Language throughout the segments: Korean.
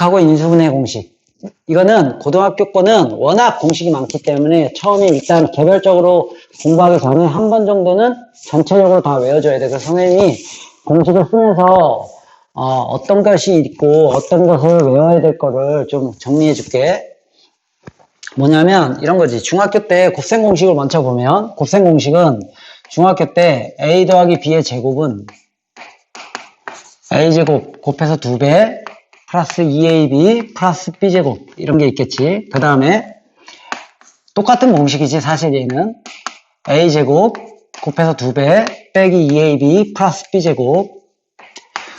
공식하고 인수분해 공식. 이거는 고등학교 거는 워낙 공식이 많기 때문에 처음에 일단 개별적으로 공부하기 전에 한 번 정도는 전체적으로 다 외워줘야 돼. 그래서 선생님이 공식을 쓰면서 어, 떤 것이 있고 어떤 것을 외워야 될 거를 좀 정리해 줄게. 뭐냐면 이런 거지. 중학교 때 곱셈 공식을 먼저 보면 곱셈 공식은 중학교 때 a 더하기 b의 제곱은 a제곱 곱해서 2배 플러스 2ab 플러스 b제곱 이런 게 있겠지. 그 다음에 똑같은 공식이지 사실 얘는. A제곱 곱해서 2배 빼기 2ab 플러스 b제곱.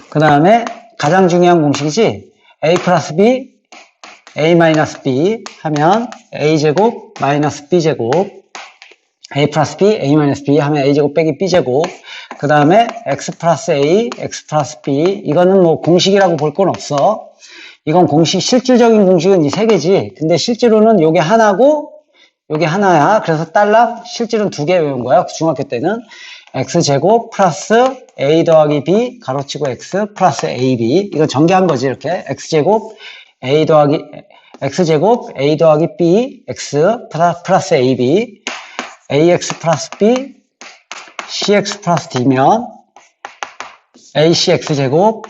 그 다음에 가장 중요한 공식이지 a 플러스 b a 마이너스 b 하면 a제곱 마이너스 b제곱. A 플러스 b, a 마이너스 b 하면 a제곱 빼기 b제곱 그 다음에 x 플러스 a, x 플러스 b. 이거는 뭐 공식이라고 볼 건 없어. 이건 공식, 실질적인 공식은 이 세 개지. 근데 실제로는 요게 하나고 요게 하나야. 그래서 딸랑 실제로는 두개 외운 거야 중학교 때는. x제곱 플러스 a 더하기 b 가로치고 x 플러스 ab 이건 전개한 거지 이렇게. x제곱 a 더하기 x제곱 a 더하기 b x 플러스 ab ax 플러스 b cx 플러스 d면 acx 제곱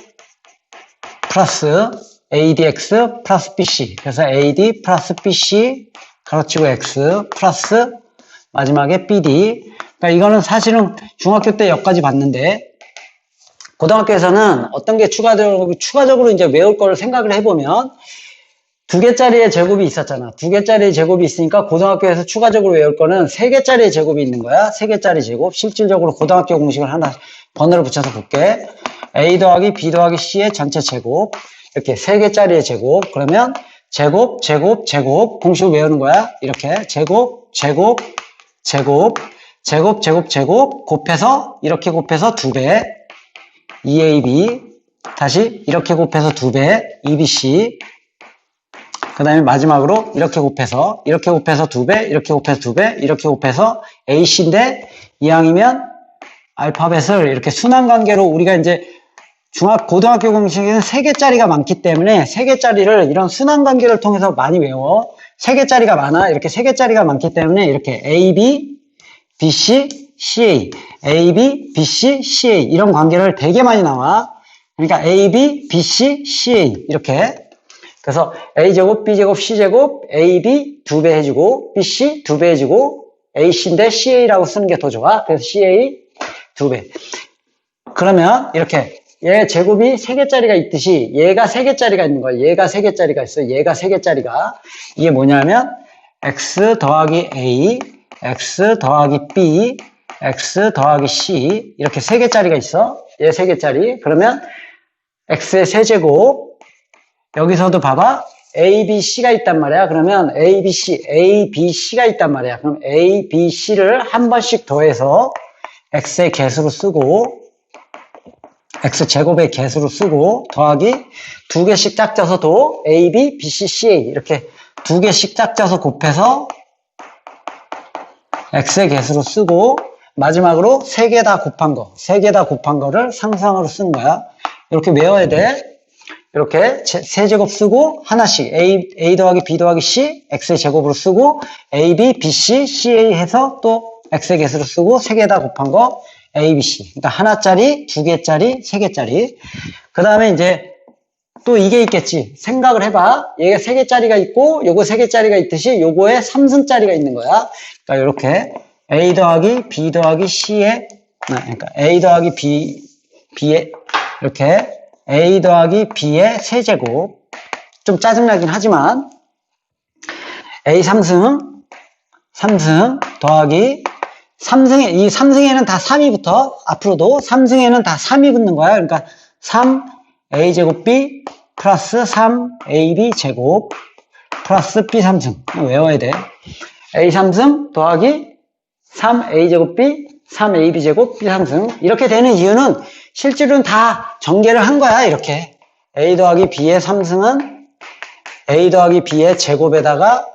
플러스 adx 플러스 bc. 그래서 ad 플러스 bc 가로치고 x 플러스 마지막에 bd. 그러니까 이거는 사실은 중학교 때 여기까지 봤는데 고등학교에서는 어떤 게 추가적으로 추가적으로 이제 외울 거를 생각을 해보면 두 개짜리의 제곱이 있었잖아. 두 개짜리의 제곱이 있으니까 고등학교에서 추가적으로 외울 거는 세 개짜리의 제곱이 있는 거야. 세 개짜리 제곱. 실질적으로 고등학교 공식을 하나 번호를 붙여서 볼게. a 더하기 b 더하기 c의 전체 제곱. 이렇게 세 개짜리의 제곱. 그러면 제곱, 제곱, 제곱. 공식을 외우는 거야. 이렇게 제곱, 제곱, 제곱, 제곱, 제곱, 제곱. 곱해서 이렇게 곱해서 두 배. 2ab 다시 이렇게 곱해서 두 배. 2bc 그 다음에 마지막으로 이렇게 곱해서 이렇게 곱해서 두 배, 이렇게 곱해서 두 배, 이렇게 곱해서 AC인데 이왕이면 알파벳을 이렇게 순환 관계로 우리가 이제 중학 고등학교 공식에는 세 개짜리가 많기 때문에 세 개짜리를 이런 순환 관계를 통해서 많이 외워. 세 개짜리가 많아. 이렇게 세 개짜리가 많기 때문에 이렇게 AB, BC, CA, AB, BC, CA 이런 관계를 되게 많이 나와. 그러니까 AB, BC, CA 이렇게 그래서 A제곱, B제곱, C제곱, AB 두 배 해주고, BC 두 배 해주고, AC인데 CA라고 쓰는 게 더 좋아. 그래서 CA 두 배. 그러면 이렇게 얘 제곱이 세 개짜리가 있듯이 얘가 세 개짜리가 있는 거야. 얘가 세 개짜리가 있어. 얘가 세 개짜리가. 이게 뭐냐면 X 더하기 A, X 더하기 B, X 더하기 C 이렇게 세 개짜리가 있어. 얘세 개짜리. 그러면 X의 세제곱 여기서도 봐봐. A, B, C가 있단 말이야. 그러면 A, B, C, A, B, C가 있단 말이야. 그럼 A, B, C를 한 번씩 더해서 X의 개수로 쓰고 X 제곱의 개수로 쓰고 더하기 두 개씩 짝져서 도 A, B, B, C, C, A 이렇게 두 개씩 짝져서 곱해서 X의 개수로 쓰고 마지막으로 세 개 다 곱한 거, 세 개 다 곱한 거를 상상으로 쓰는 거야. 이렇게 외워야 돼. 이렇게 세 제곱 쓰고 하나씩 a, a 더하기 b 더하기 c x의 제곱으로 쓰고 a, b, b, c, c, a 해서 또 x의 개수로 쓰고 세 개 다 곱한 거 a, b, c. 그러니까 하나짜리, 두 개짜리, 세 개짜리. 그 다음에 이제 또 이게 있겠지. 생각을 해봐. 얘가 세 개짜리가 있고 요거 세 개짜리가 있듯이 요거에 3승짜리가 있는 거야. 그러니까 이렇게 a 더하기 b 더하기 c에 그러니까 a 더하기 b, b에 이렇게 a 더하기 b의 세제곱. 좀 짜증나긴 하지만 a 3승 3승 더하기 3승에 이 3승에는 다 3이 붙어. 앞으로도 3승에는 다 3이 붙는 거야. 그러니까 3 a 제곱 b 플러스 3 ab 제곱 플러스 b 3승. 외워야 돼. A 3승 더하기 3 a 제곱 b 3 ab 제곱 b 3승. 이렇게 되는 이유는 실제로는 다 전개를 한 거야 이렇게 a 더하기 b의 3승은 a 더하기 b의 제곱에다가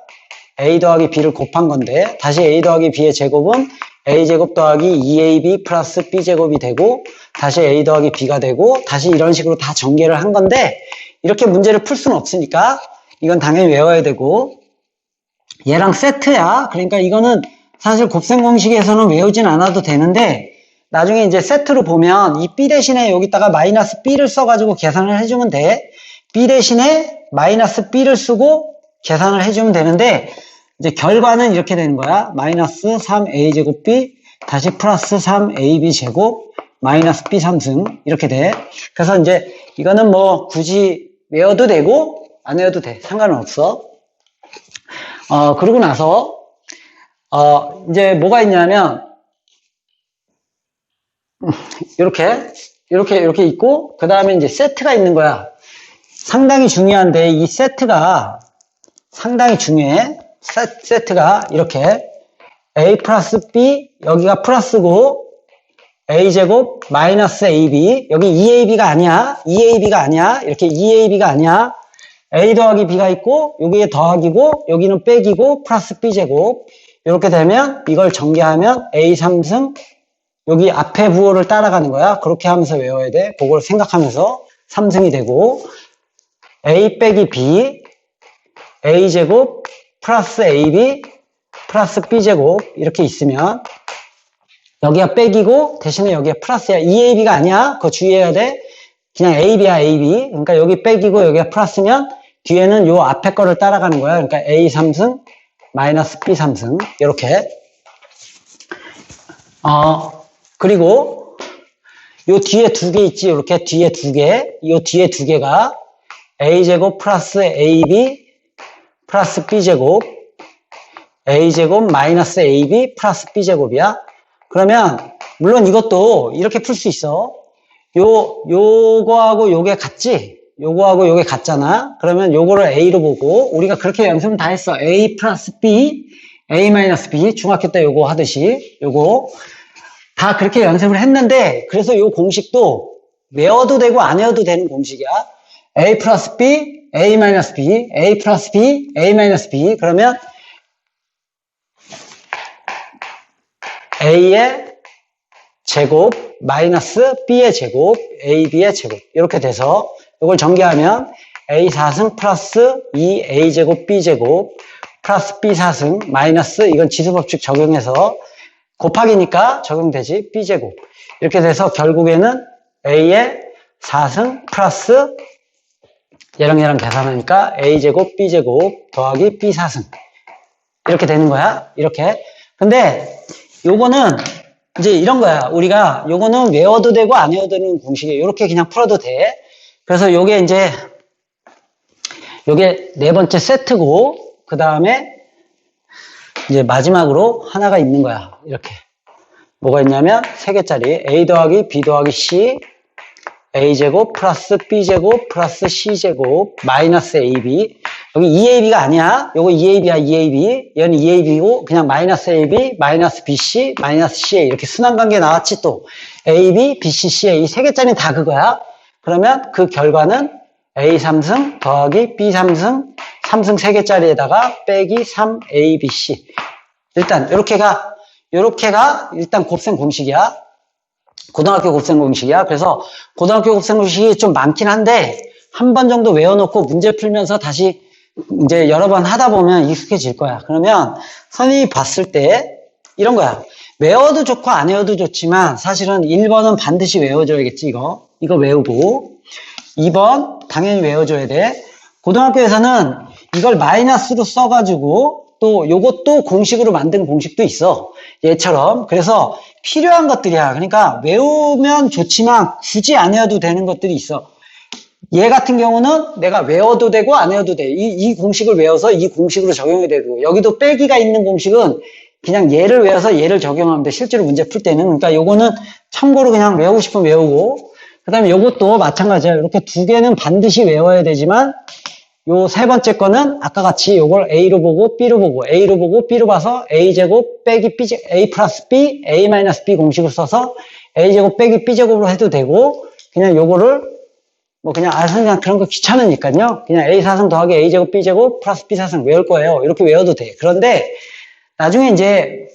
a 더하기 b를 곱한 건데 다시 a 더하기 b의 제곱은 a제곱 더하기 2ab 플러스 b제곱이 되고 다시 a 더하기 b가 되고 다시 이런 식으로 다 전개를 한 건데 이렇게 문제를 풀 수는 없으니까 이건 당연히 외워야 되고 얘랑 세트야. 그러니까 이거는 사실 곱셈 공식에서는 외우진 않아도 되는데 나중에 이제 세트로 보면 이 b 대신에 여기다가 마이너스 b를 써가지고 계산을 해주면 돼. b 대신에 마이너스 b를 쓰고 계산을 해주면 되는데 이제 결과는 이렇게 되는 거야. 마이너스 3a 제곱 b 다시 플러스 3ab 제곱 마이너스 b 3승 이렇게 돼. 그래서 이제 이거는 뭐 굳이 외워도 되고 안 외워도 돼. 상관은 없어. 어, 그러고 나서, 어, 이제 뭐가 있냐면, 이렇게, 이렇게, 이렇게 있고, 그 다음에 이제 세트가 있는 거야. 상당히 중요한데, 이 세트가 상당히 중요해. 세, 세트가 이렇게, a 플러스 b, 여기가 플러스고, a제곱 마이너스 ab, 여기 2ab가 아니야. 2ab가 아니야. 이렇게 2ab가 아니야. a 더하기 b가 있고 여기에 더하기고 여기는 빼기고 플러스 b제곱 이렇게 되면 이걸 전개하면 a 3승 여기 앞에 부호를 따라가는 거야 그렇게 하면서 외워야 돼 그걸 생각하면서 3승이 되고 a 빼기 b a제곱 플러스 ab 플러스 b제곱 이렇게 있으면 여기가 빼기고 대신에 여기가 플러스야 2ab가 아니야 그거 주의해야 돼 그냥 AB야, AB. 그러니까 여기 빼기고 여기가 플러스면 뒤에는 요 앞에 거를 따라가는 거야. 그러니까 A 3승 마이너스 B 3승 이렇게. 어 그리고 요 뒤에 두 개 있지. 이렇게 뒤에 두 개. 요 뒤에 두 개가 A 제곱 플러스 AB 플러스 B 제곱 A 제곱 마이너스 AB 플러스 B 제곱이야. 그러면 물론 이것도 이렇게 풀 수 있어. 요, 요거하고 요게 같지? 요거하고 요게 같잖아? 그러면 요거를 A로 보고, 우리가 그렇게 연습은 다 했어. A 플러스 B, A 마이너스 B, 중학교 때 요거 하듯이, 요거. 다 그렇게 연습을 했는데, 그래서 요 공식도 외워도 되고 안 외워도 되는 공식이야. A 플러스 B, A 마이너스 B, A 플러스 B, A 마이너스 B. 그러면 A의 제곱 마이너스 b의 제곱 ab의 제곱 이렇게 돼서 이걸 전개하면 a 4승 플러스 2a 제곱 b 제곱 플러스 b 4승 마이너스 이건 지수법칙 적용해서 곱하기니까 적용되지 b 제곱 이렇게 돼서 결국에는 a의 4승 플러스 얘랑 얘랑 계산하니까 a 제곱 b 제곱 더하기 b 4승 이렇게 되는 거야 이렇게 근데 요거는 이제 이런 거야. 우리가 요거는 외워도 되고 안 외워도 되는 공식이에요. 이렇게 그냥 풀어도 돼. 그래서 요게 이제 요게 네 번째 세트고 그 다음에 이제 마지막으로 하나가 있는 거야. 이렇게. 뭐가 있냐면 세 개짜리. A 더하기 b 더하기 c. A제곱 플러스 b제곱 플러스 c제곱 마이너스 ab 여기 2ab가 아니야. 요거 2ab야 2ab 얘는 2ab이고 그냥 마이너스 ab 마이너스 bc 마이너스 ca 이렇게 순환관계 나왔지 또. Ab bc ca 이세 개짜리는 다 그거야. 그러면 그 결과는 a 3승 더하기 b 3승 3승 세 개짜리에다가 빼기 3abc 일단 이렇게가 이렇게가 일단 곱셈 공식이야 고등학교 곱셈 공식이야. 그래서 고등학교 곱셈 공식이 좀 많긴 한데 한 번 정도 외워놓고 문제 풀면서 다시 이제 여러 번 하다 보면 익숙해질 거야. 그러면 선생님이 봤을 때 이런 거야. 외워도 좋고 안 외워도 좋지만 사실은 1번은 반드시 외워줘야겠지 이거. 이거 외우고 2번 당연히 외워줘야 돼. 고등학교에서는 이걸 마이너스로 써가지고 또 요것도 공식으로 만든 공식도 있어. 얘처럼. 그래서 필요한 것들이야. 그러니까 외우면 좋지만 굳이 안 외워도 되는 것들이 있어. 얘 같은 경우는 내가 외워도 되고 안 외워도 돼. 이, 이 공식을 외워서 이 공식으로 적용이 되고 여기도 빼기가 있는 공식은 그냥 얘를 외워서 얘를 적용하면 돼. 실제로 문제 풀 때는. 그러니까 요거는 참고로 그냥 외우고 싶으면 외우고 그 다음에 요것도 마찬가지야. 이렇게 두 개는 반드시 외워야 되지만 요 세 번째 거는 아까 같이 요걸 A로 보고 B로 보고 A로 보고 B로 봐서 A제곱 빼기 B, A 플러스 B, A 마이너스 B 공식을 써서 A제곱 빼기 B제곱으로 해도 되고 그냥 요거를 뭐 그냥 아 그냥 그런 거 귀찮으니까요. 그냥 A 사승 더하기 A제곱 B제곱 플러스 B 사승 외울 거예요. 이렇게 외워도 돼. 그런데 나중에 이제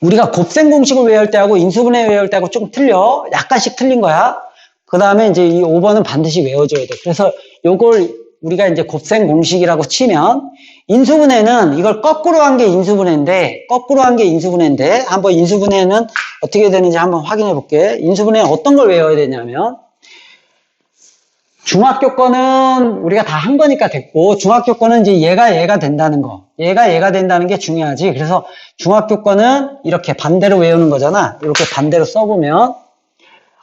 우리가 곱셈 공식을 외울 때하고 인수분해 외울 때하고 조금 틀려. 약간씩 틀린 거야. 그 다음에 이제 이 5번은 반드시 외워줘야 돼. 그래서 요걸 우리가 이제 곱셈 공식이라고 치면 인수분해는 이걸 거꾸로 한 게 인수분해인데 거꾸로 한 게 인수분해인데 한번 인수분해는 어떻게 되는지 한번 확인해 볼게. 인수분해 어떤 걸 외워야 되냐면 중학교 거는 우리가 다 한 거니까 됐고 중학교 거는 이제 얘가 얘가 된다는 거. 얘가 얘가 된다는 게 중요하지. 그래서 중학교 거는 이렇게 반대로 외우는 거잖아. 이렇게 반대로 써보면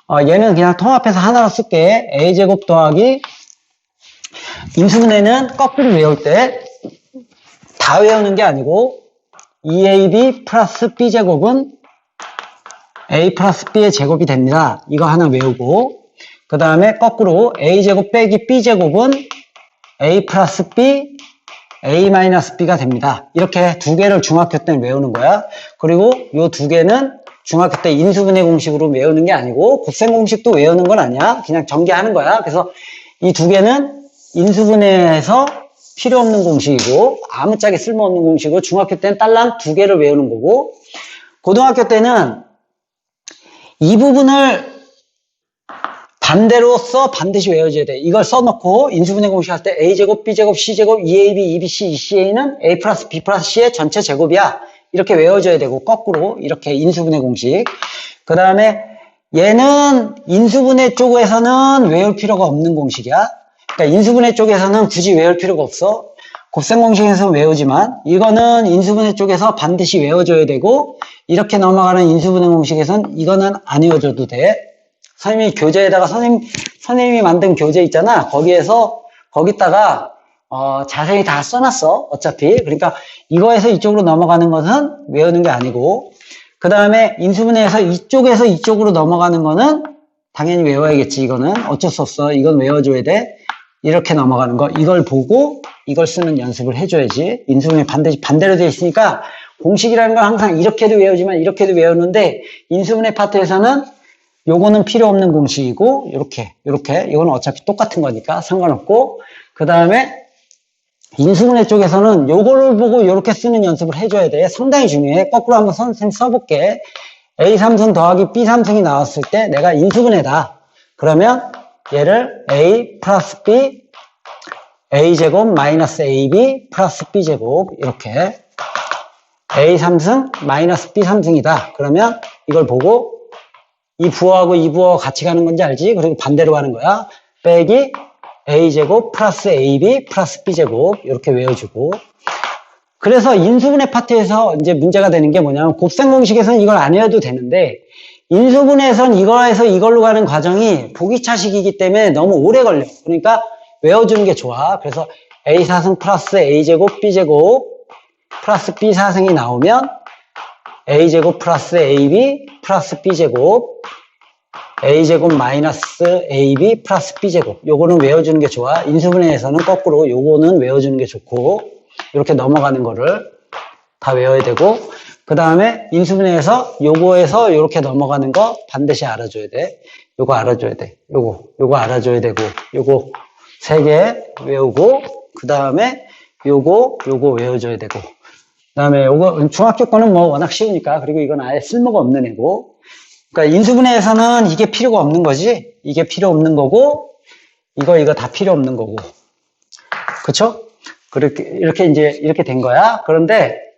어, 얘는 그냥 통합해서 하나로 쓸게. A제곱 더하기 인수분해는 거꾸로 외울 때 다 외우는 게 아니고 2ab 플러스 b제곱은 a 플러스 b의 제곱이 됩니다 이거 하나 외우고 그 다음에 거꾸로 a제곱 빼기 b제곱은 a 플러스 b, a 마이너스 b가 됩니다. 이렇게 두 개를 중학교 때 외우는 거야. 그리고 요두 개는 중학교 때 인수분해 공식으로 외우는 게 아니고 곱셈 공식도 외우는 건 아니야. 그냥 전개하는 거야. 그래서 이 두 개는 인수분해에서 필요 없는 공식이고 아무짝에 쓸모없는 공식이고 중학교 때는 딸랑 두 개를 외우는 거고 고등학교 때는 이 부분을 반대로 써 반드시 외워줘야 돼. 이걸 써놓고 인수분해 공식 할 때 a제곱, b제곱, c제곱, 2ab, 2bc, 2ca는 a 플러스 b 플러스 c의 전체 제곱이야. 이렇게 외워줘야 되고 거꾸로 이렇게 인수분해 공식. 그 다음에 얘는 인수분해 쪽에서는 외울 필요가 없는 공식이야. 그러니까 인수분해 쪽에서는 굳이 외울 필요가 없어. 곱셈 공식에서 외우지만 이거는 인수분해 쪽에서 반드시 외워줘야 되고 이렇게 넘어가는 인수분해 공식에서는 이거는 안 외워줘도 돼. 선생님이 교재에다가 선생님, 선생님이 만든 교재 있잖아. 거기에서, 거기다가, 어, 자세히 다 써놨어. 어차피. 그러니까 이거에서 이쪽으로 넘어가는 것은 외우는 게 아니고, 그 다음에 인수분해에서 이쪽에서 이쪽으로 넘어가는 거는 당연히 외워야겠지. 이거는 어쩔 수 없어. 이건 외워줘야 돼. 이렇게 넘어가는 거. 이걸 보고 이걸 쓰는 연습을 해줘야지. 인수분해 반드시 반대로 되어 있으니까 공식이라는 건 항상 이렇게도 외우지만 이렇게도 외우는데 인수분해 파트에서는 요거는 필요 없는 공식이고 이렇게 이렇게. 이거는 어차피 똑같은 거니까 상관없고. 그 다음에 인수분해 쪽에서는 요거를 보고 이렇게 쓰는 연습을 해줘야 돼. 상당히 중요해. 거꾸로 한번 선생님 써볼게. A 삼승 더하기 b 삼승이 나왔을 때 내가 인수분해다. 그러면 얘를 a 플러스 b a제곱 마이너스 ab 플러스 b제곱 이렇게 a 삼승 마이너스 b 삼승이다 그러면 이걸 보고 이 부호하고 이 부호가 같이 가는 건지 알지? 그리고 반대로 가는 거야. 빼기 a제곱 플러스 ab 플러스 b제곱 이렇게 외워주고 그래서 인수분해 파트에서 이제 문제가 되는 게 뭐냐면 곱셈 공식에서는 이걸 안 외워도 되는데 인수분해에서는 이거에서 이걸로 가는 과정이 보기차식이기 때문에 너무 오래 걸려. 그러니까 외워주는 게 좋아. 그래서 a4승 플러스 a제곱 b제곱 플러스 b4승이 나오면 a제곱 플러스 ab 플러스 b제곱 a제곱 마이너스 ab 플러스 b제곱 요거는 외워주는 게 좋아 인수분해에서는 거꾸로 요거는 외워주는 게 좋고 이렇게 넘어가는 거를 다 외워야 되고 그 다음에 인수분해에서 요거에서 이렇게 넘어가는 거 반드시 알아줘야 돼. 요거 알아줘야 돼. 요거 요거 알아줘야 되고 요거 세 개 외우고 그 다음에 요거 요거 외워줘야 되고. 그 다음에 요거 중학교 거는 뭐 워낙 쉬우니까 그리고 이건 아예 쓸모가 없는 애고. 그러니까 인수분해에서는 이게 필요가 없는 거지. 이게 필요 없는 거고 이거 이거 다 필요 없는 거고. 그쵸? 그렇게 이렇게 이제 이렇게 된 거야. 그런데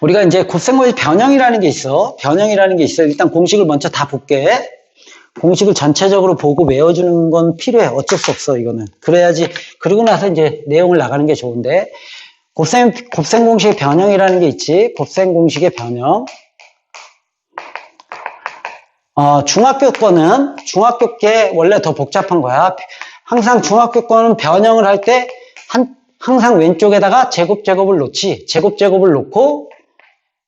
우리가 이제 곱셈공식 변형이라는 게 있어 변형이라는 게 있어 일단 공식을 먼저 다 볼게 공식을 전체적으로 보고 외워주는 건 필요해 어쩔 수 없어 이거는 그래야지 그러고 나서 이제 내용을 나가는 게 좋은데 곱셈, 곱셈 공식의 변형이라는 게 있지. 곱셈 공식의 변형. 어, 중학교 거는, 중학교 게 원래 더 복잡한 거야. 항상 중학교 거는 변형을 할 때, 한, 항상 왼쪽에다가 제곱, 제곱을 놓지. 제곱, 제곱을 놓고,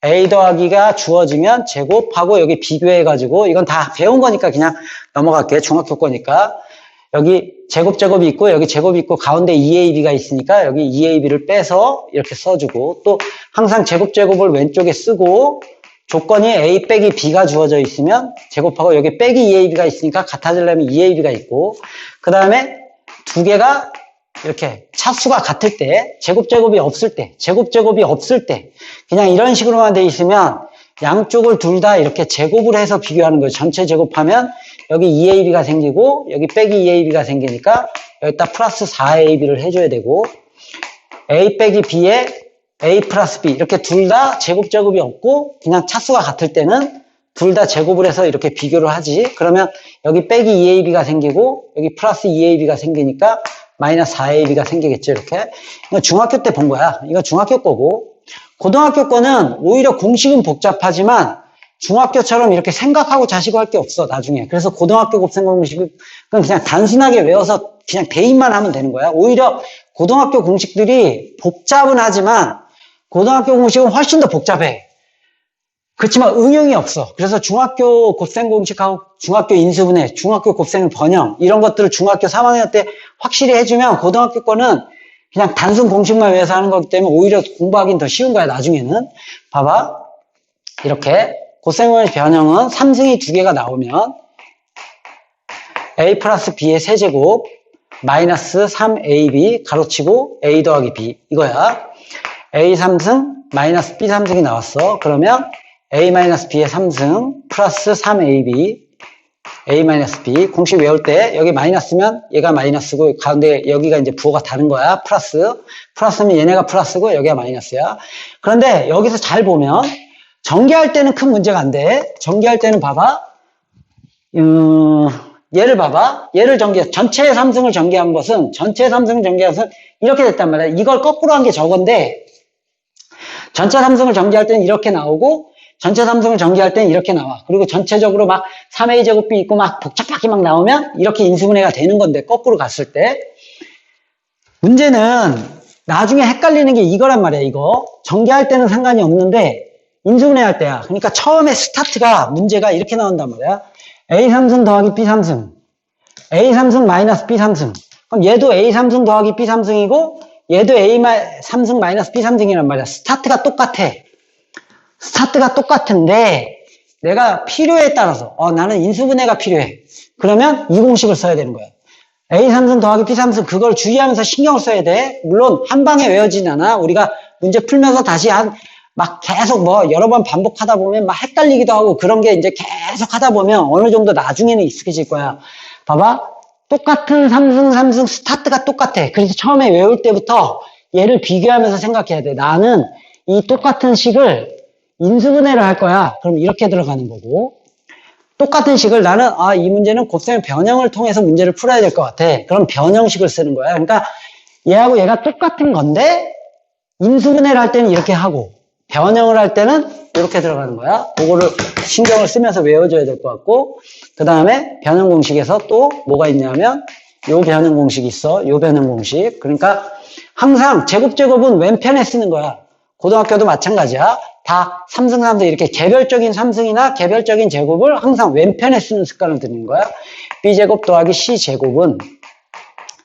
a 더하기가 주어지면 제곱하고 여기 비교해가지고, 이건 다 배운 거니까 그냥 넘어갈게. 중학교 거니까. 여기 제곱 제곱이 있고 여기 제곱이 있고 가운데 2ab가 있으니까 여기 2ab를 빼서 이렇게 써주고 또 항상 제곱 제곱을 왼쪽에 쓰고 조건이 a 빼기 b가 주어져 있으면 제곱하고 여기 빼기 2ab가 있으니까 같아지려면 2ab가 있고 그 다음에 두 개가 이렇게 차수가 같을 때 제곱 제곱이 없을 때 제곱 제곱이 없을 때 그냥 이런 식으로만 돼 있으면 양쪽을 둘 다 이렇게 제곱을 해서 비교하는 거예요. 전체 제곱하면 여기 2AB가 생기고 여기 빼기 2AB가 생기니까 여기다 플러스 4AB를 해줘야 되고 A 빼기 B에 A 플러스 B 이렇게 둘 다 제곱 제곱이 없고 그냥 차수가 같을 때는 둘다 제곱을 해서 이렇게 비교를 하지 그러면 여기 빼기 2AB가 생기고 여기 플러스 2AB가 생기니까 마이너스 4AB가 생기겠죠 이렇게? 이거 중학교 때 본 거야. 이거 중학교 거고. 고등학교 거는 오히려 공식은 복잡하지만 중학교처럼 이렇게 생각하고 자시고 할 게 없어 나중에. 그래서 고등학교 곱셈 공식은 그냥 단순하게 외워서 그냥 대입만 하면 되는 거야. 오히려 고등학교 공식들이 복잡은 하지만 고등학교 공식은 훨씬 더 복잡해 그렇지만 응용이 없어. 그래서 중학교 곱셈 공식하고 중학교 인수분해 중학교 곱셈 번영 이런 것들을 중학교 3학년 때 확실히 해주면 고등학교 거는 그냥 단순 공식만 외워서 하는 거기 때문에 오히려 공부하기는 더 쉬운 거야 나중에는. 봐봐. 이렇게 곱셈의 변형은 3승이 두 개가 나오면 a 플러스 b의 세제곱 마이너스 3ab 가로치고 a 더하기 b. 이거야. A 3승 마이너스 b 3승이 나왔어. 그러면 a 마이너스 b의 3승 플러스 3ab a 마이너스 b 공식 외울 때 여기 마이너스면 얘가 마이너스고 가운데 여기가 이제 부호가 다른 거야 플러스 플러스면 얘네가 플러스고 여기가 마이너스야 그런데 여기서 잘 보면 전개할 때는 큰 문제가 안 돼. 전개할 때는 봐봐. 음, 얘를 봐봐. 얘를 전개, 전체 삼승을 전개한 것은, 전체 삼승을 전개한 것은 이렇게 됐단 말이야. 이걸 거꾸로 한 게 저건데, 전체 삼승을 전개할 때는 이렇게 나오고, 전체 삼승을 전개할 때는 이렇게 나와. 그리고 전체적으로 막 3A 제곱비 있고 막 복잡하게 막 나오면 이렇게 인수분해가 되는 건데, 거꾸로 갔을 때. 문제는 나중에 헷갈리는 게 이거란 말이야, 이거. 전개할 때는 상관이 없는데, 인수분해 할 때야. 그러니까 처음에 스타트가 문제가 이렇게 나온단 말이야. A 3승 더하기 B 3승. A 3승 마이너스 B 3승. 그럼 얘도 A 3승 더하기 B 3승이고 얘도 A 3승 마이너스 B 3승이란 말이야. 스타트가 똑같아. 스타트가 똑같은데 내가 필요에 따라서 어, 나는 인수분해가 필요해. 그러면 이 공식을 써야 되는 거야. A 3승 더하기 B 3승 그걸 주의하면서 신경을 써야 돼. 물론 한 방에 외워지진 않아. 우리가 문제 풀면서 다시 한 막 계속 뭐 여러 번 반복하다 보면 막 헷갈리기도 하고 그런 게 이제 계속 하다 보면 어느 정도 나중에는 익숙해질 거야. 봐봐. 똑같은 3승, 3승 스타트가 똑같아. 그래서 처음에 외울 때부터 얘를 비교하면서 생각해야 돼. 나는 이 똑같은 식을 인수분해를 할 거야. 그럼 이렇게 들어가는 거고. 똑같은 식을 나는 아 이 문제는 곱셈 변형을 통해서 문제를 풀어야 될 것 같아. 그럼 변형식을 쓰는 거야. 그러니까 얘하고 얘가 똑같은 건데 인수분해를 할 때는 이렇게 하고 변형을 할 때는 이렇게 들어가는 거야. 그거를 신경을 쓰면서 외워줘야 될 것 같고 그 다음에 변형 공식에서 또 뭐가 있냐면 요 변형 공식이 있어. 요 변형 공식. 그러니까 항상 제곱 제곱은 왼편에 쓰는 거야. 고등학교도 마찬가지야. 다 3승 3승 이렇게 개별적인 3승이나 개별적인 제곱을 항상 왼편에 쓰는 습관을 들이는 거야. b제곱 더하기 c제곱은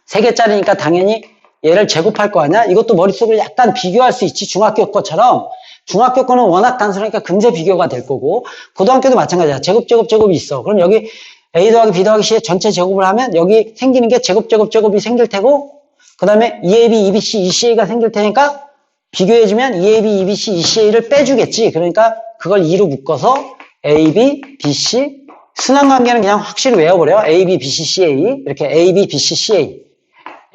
3개짜리니까 당연히 얘를 제곱할 거 아니야? 이것도 머릿속으로 약간 비교할 수 있지. 중학교 거처럼. 중학교 거는 워낙 단순하니까 금세 비교가 될 거고 고등학교도 마찬가지야. 제곱 제곱 제곱이 있어. 그럼 여기 a 더하기 b 더하기 c의 전체 제곱을 하면 여기 생기는 게 제곱 제곱 제곱이 생길 테고 그 다음에 2ab, 2bc, 2ca가 생길 테니까 비교해주면 2ab, 2bc, 2ca를 빼주겠지. 그러니까 그걸 2로 묶어서 ab, bc 순환관계는 그냥 확실히 외워버려. ab, bc, ca 이렇게 ab, bc, ca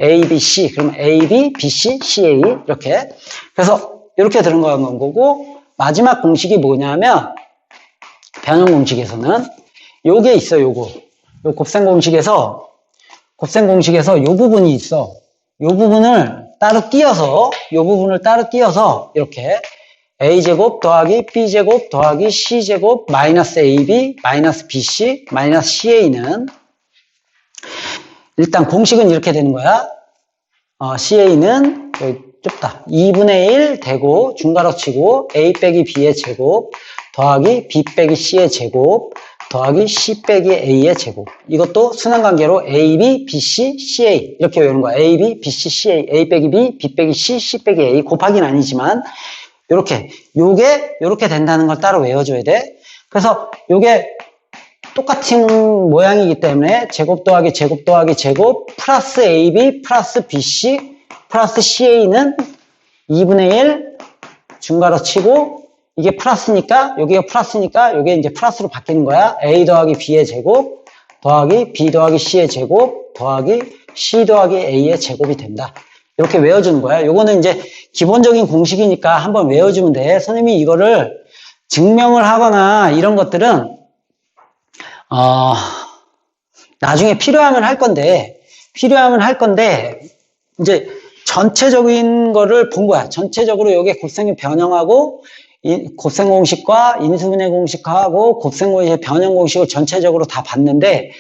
a, b, c. 그럼 a, b, b, c, c, a. 이렇게. 그래서 이렇게 들어가는 거고 마지막 공식이 뭐냐면 변형 공식에서는 요게 있어 요거. 요 곱셈 공식에서 곱셈 공식에서 요 부분이 있어. 요 부분을 따로 띄어서 요 부분을 따로 띄어서 이렇게 a제곱 더하기 b제곱 더하기 c제곱 마이너스 ab 마이너스 bc 마이너스 ca는 일단 공식은 이렇게 되는 거야 어, ca는 좁다. 2분의 1 되고 중괄호 치고 a 빼기 b의 제곱 더하기 b 빼기 c의 제곱 더하기 c 빼기 a의 제곱. 이것도 순환관계로 a, b, b, c, c, a 이렇게 외우는 거야. a, b, b, c, c, a, 빼기 b, b 빼기 c, c 빼기 a 곱하기는 아니지만 이렇게 요게 이렇게 된다는 걸 따로 외워줘야 돼. 그래서 요게 똑같은 모양이기 때문에 제곱 더하기 제곱 더하기 제곱 플러스 ab 플러스 bc 플러스 CA는 2분의 1 중괄호 치고 이게 플러스니까 여기가 플러스니까 이게 이제 플러스로 바뀌는 거야. a 더하기 b의 제곱 더하기 b 더하기 c의 제곱 더하기 c 더하기 a의 제곱이 된다. 이렇게 외워주는 거야. 요거는 이제 기본적인 공식이니까 한번 외워주면 돼. 선생님이 이거를 증명을 하거나 이런 것들은 어, 나중에 필요하면 할 건데 필요하면 할 건데 이제 전체적인 거를 본 거야. 전체적으로 여기 곱셈의 변형하고 이 곱셈 공식과 인수분해 공식하고 곱셈 공식의 변형 공식을 전체적으로 다 봤는데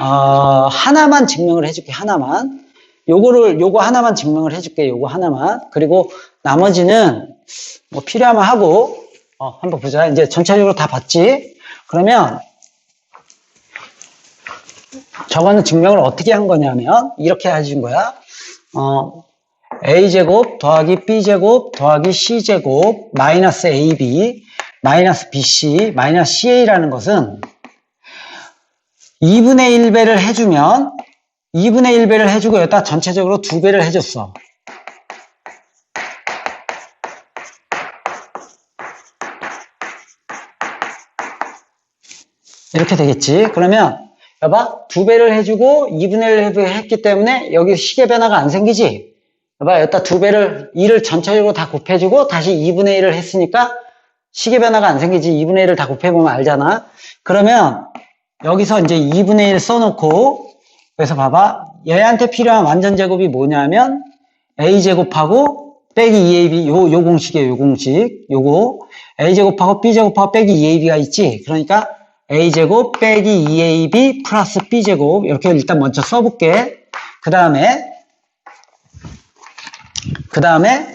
어, 하나만 증명을 해줄게. 하나만. 요거를 요거 하나만 증명을 해줄게. 요거 하나만. 그리고 나머지는 뭐 필요하면 하고 어, 한번 보자. 이제 전체적으로 다 봤지. 그러면 저거는 증명을 어떻게 한 거냐면 이렇게 해준 거야. 어, a제곱 더하기 b제곱 더하기 c제곱 마이너스 ab 마이너스 bc 마이너스 ca라는 것은 2분의 1배를 해주면 2분의 1배를 해주고 여기다 전체적으로 2배를 해줬어. 이렇게 되겠지. 그러면 여봐 두 배를 해주고 2분의 1을 했기 때문에 여기 시계 변화가 안 생기지. 여봐 여기다 두 배를 2를 전체적으로 다 곱해주고 다시 2분의 1을 했으니까 시계 변화가 안 생기지. 2분의 1을 다 곱해보면 알잖아. 그러면 여기서 이제 2분의 1 써놓고 그래서 봐봐 얘한테 필요한 완전 제곱이 뭐냐면 a 제곱하고 빼기 2ab 요, 요 공식이에요. 요 공식 요거 a 제곱하고 b 제곱하고 빼기 2ab가 있지. 그러니까 a제곱 빼기 2ab 플러스 b제곱 이렇게 일단 먼저 써볼게. 그 다음에 그 다음에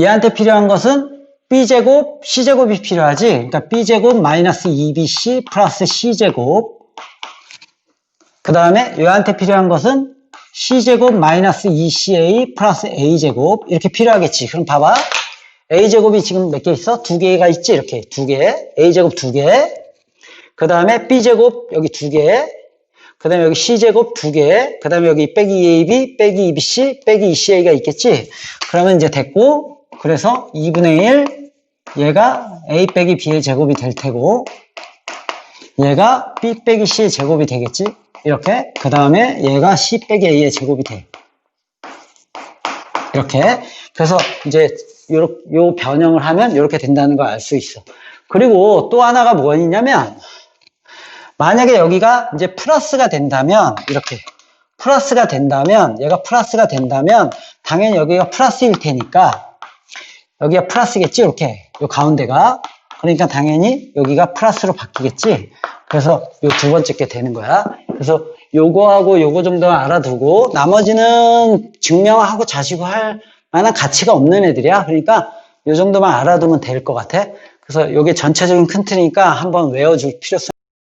얘한테 필요한 것은 b제곱 c제곱이 필요하지. 그러니까 b제곱 마이너스 2bc 플러스 c제곱 그 다음에 얘한테 필요한 것은 c제곱 마이너스 2ca 플러스 a제곱 이렇게 필요하겠지. 그럼 봐봐. a제곱이 지금 몇 개 있어? 두 개가 있지? 이렇게 두 개. a제곱 두 개. 그 다음에 b제곱 여기 두 개. 그 다음에 여기 c제곱 두 개. 그 다음에 여기 빼기 2ab, 빼기 2bc, 빼기 2ca가 있겠지? 그러면 이제 됐고, 그래서 2분의 1, 얘가 a 빼기 b의 제곱이 될 테고, 얘가 b 빼기 c의 제곱이 되겠지? 이렇게. 그 다음에 얘가 c 빼기 a의 제곱이 돼. 이렇게. 그래서 이제 요, 요 변형을 하면 이렇게 된다는 걸 알 수 있어. 그리고 또 하나가 뭐냐면, 만약에 여기가 이제 플러스가 된다면, 이렇게. 플러스가 된다면, 얘가 플러스가 된다면, 당연히 여기가 플러스일 테니까, 여기가 플러스겠지, 이렇게. 요 가운데가. 그러니까 당연히 여기가 플러스로 바뀌겠지. 그래서 요 두 번째 게 되는 거야. 그래서 요거하고 요거 정도만 알아두고, 나머지는 증명하고 자시고 할 만한 가치가 없는 애들이야. 그러니까 요 정도만 알아두면 될 것 같아. 그래서 요게 전체적인 큰 틀이니까 한번 외워줄 필요성이